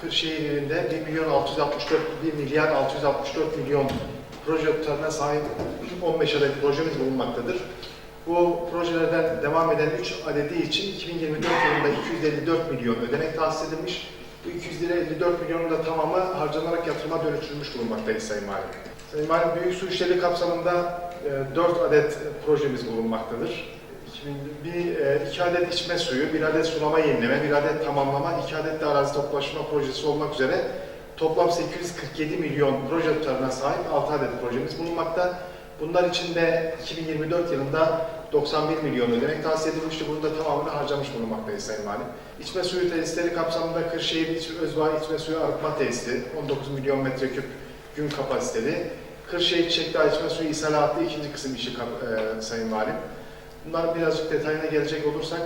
Kırşehir ilinde 1 milyon 664 1 milyar 664 milyon proje tutarına sahip 15 adet projemiz bulunmaktadır. Bu projelerden devam eden 3 adedi için 2024 yılında 254 milyon ödenek tahsis edilmiş. Bu 254 milyonun da tamamı harcanarak yatırıma dönüştürülmüş bulunmaktayız Sayın Valim. Sayın Valim, Büyük Su İşleri kapsamında 4 adet projemiz bulunmaktadır. 2000 bir, e, iki adet içme suyu, bir adet sulama yenileme, bir adet tamamlama, iki adet de arazi toplaşma projesi olmak üzere toplam 847 milyon proje tutarına sahip 6 adet projemiz bulunmakta. Bunlar içinde 2024 yılında 91 milyon ödenek tahsis edilmişti. Bunun da tamamını harcamış bulunmaktayız Sayın Valim. İçme suyu tesisleri kapsamında Kırşehir İç Özvağ İçme Suyu Arıtma Tesisi 19 milyon metreküp gün kapasiteli. Kırşehir Çiçekdağ İçme Suyu İshalatlı ikinci kısım işi e, Sayın Valim. Bunlar birazcık detayına gelecek olursak,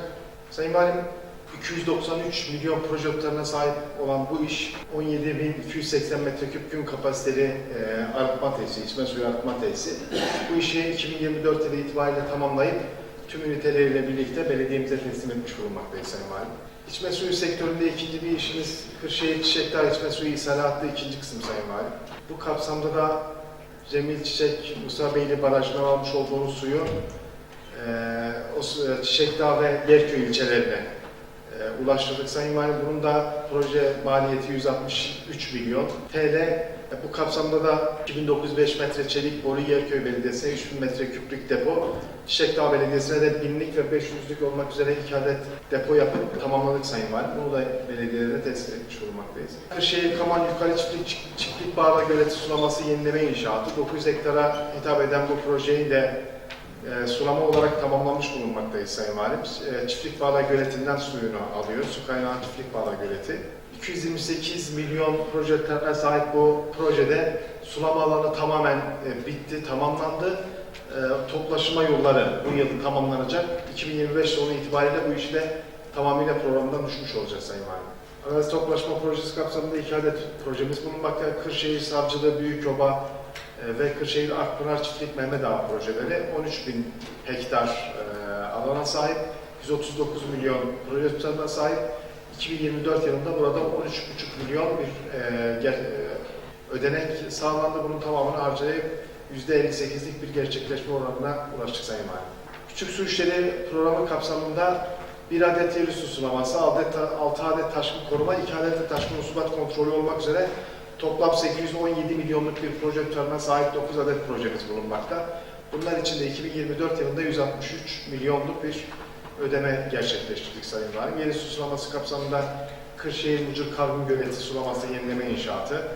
Sayın Valim 293 milyon proje tutarına sahip olan bu iş 17.280 metreküp gün kapasiteli e, arıtma tesisi, içme suyu arıtma tesisi. Bu işi 2024 yılı itibariyle tamamlayıp tüm üniteleriyle birlikte belediyemize teslim etmiş bulunmaktayız Sayın Valim. İçme suyu sektöründe ikinci bir işimiz Kırşehir Çiçekdağ İçme Suyu İshalatlı ikinci kısım Sayın Valim. Bu kapsamda da Cemil Çiçek, Musa Beyli Barajı'ndan almış olduğumuz suyu o s- Çiçekdağ ve Yerköy ilçelerine e, ulaştırdık Sayın Valim. Bunun da proje maliyeti 163 milyon TL. E, Bu kapsamda da 2905 metre çelik boru Yerköy Belediyesi'ne 3000 metre küplük depo, Çiçekdağ Belediyesi'ne de 1000'lik ve 500'lük olmak üzere iki adet depo yapıp tamamladık Sayın Valim. Bunu da belediyelere teslim etmiş bulunmaktayız. Kırşehir Kaman Yukarı Çiftlik, Çiftlik Bağla Göleti Sulaması Yenileme İnşaatı 9 hektara hitap eden bu projeyi de e, sulama olarak tamamlanmış bulunmaktayız Sayın Valim. E, Çiftlik Bağla Göleti'nden suyunu alıyor. Su kaynağı Çiftlik Bağla Göleti. 228 milyon projelerine sahip bu projede sulama alanı tamamen e, bitti, tamamlandı. E, toplaşma yolları bu yıl tamamlanacak. 2025 sonu itibariyle bu işi de tamamıyla programdan düşmüş olacak Sayın Valim. Arazi toplaşma projesi kapsamında iki adet projemiz bulunmakta. Kırşehir Savcılığı Büyükyoba e, ve Kırşehir Akpınar Çiftlik Mehmet Ağa projeleri 13 bin hektar e, alana sahip, 139 milyon proje tutarına sahip. 2024 yılında burada 13,5 milyon bir e, e, ödenek sağlandı. Bunun tamamını harcayıp %58'lik bir gerçekleşme oranına ulaştık Sayın Valim. Küçük su işleri programı kapsamında bir adet yerli su sulaması, 6 adet taşkın koruma, 2 adet de taşkın usubat kontrolü olmak üzere Toplam 817 milyonluk bir proje tutarına sahip 9 adet projemiz bulunmakta. Bunlar içinde 2024 yılında 163 milyonluk bir ödeme gerçekleştirdik Sayın Valim. Yeni su sulaması kapsamında Kırşehir Mucur Kargın Göleti sulaması yenileme inşaatı.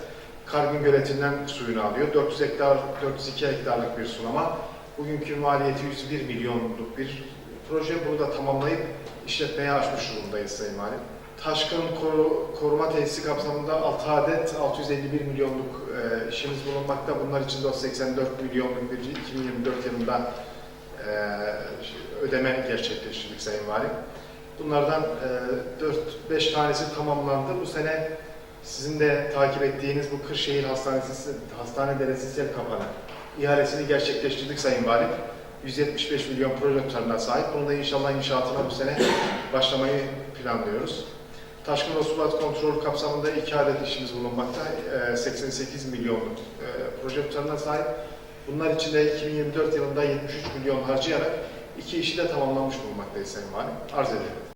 Kargın Göleti'nden suyunu alıyor. 400 hektar, 402 hektarlık bir sulama. Bugünkü maliyeti 101 milyonluk bir proje. Bunu da tamamlayıp işletmeye açmış durumdayız Sayın Valim. Taşkın koru- koruma tesisi kapsamında 6 adet 651 milyonluk e, işimiz bulunmakta. Bunlar içinde o 84 milyonluk bir 2024 yılında e, ödeme gerçekleştirdik Sayın Valim. Bunlardan e, 4-5 tanesi tamamlandı. Bu sene sizin de takip ettiğiniz bu Kırşehir Hastanesi, Hastane Deresi Sel Kapanı ihalesini gerçekleştirdik Sayın Valim. 175 milyon proje tutarına sahip. Bunu da inşallah inşaatına bu sene başlamayı planlıyoruz. Taşkın Osulat Kontrol kapsamında iki adet işimiz bulunmakta. Ee, 88 milyonluk e, proje tutarına sahip. Bunlar içinde 2024 yılında 73 milyon harcayarak iki işi de tamamlamış bulunmaktayız Sayın Valim. Arz ederim.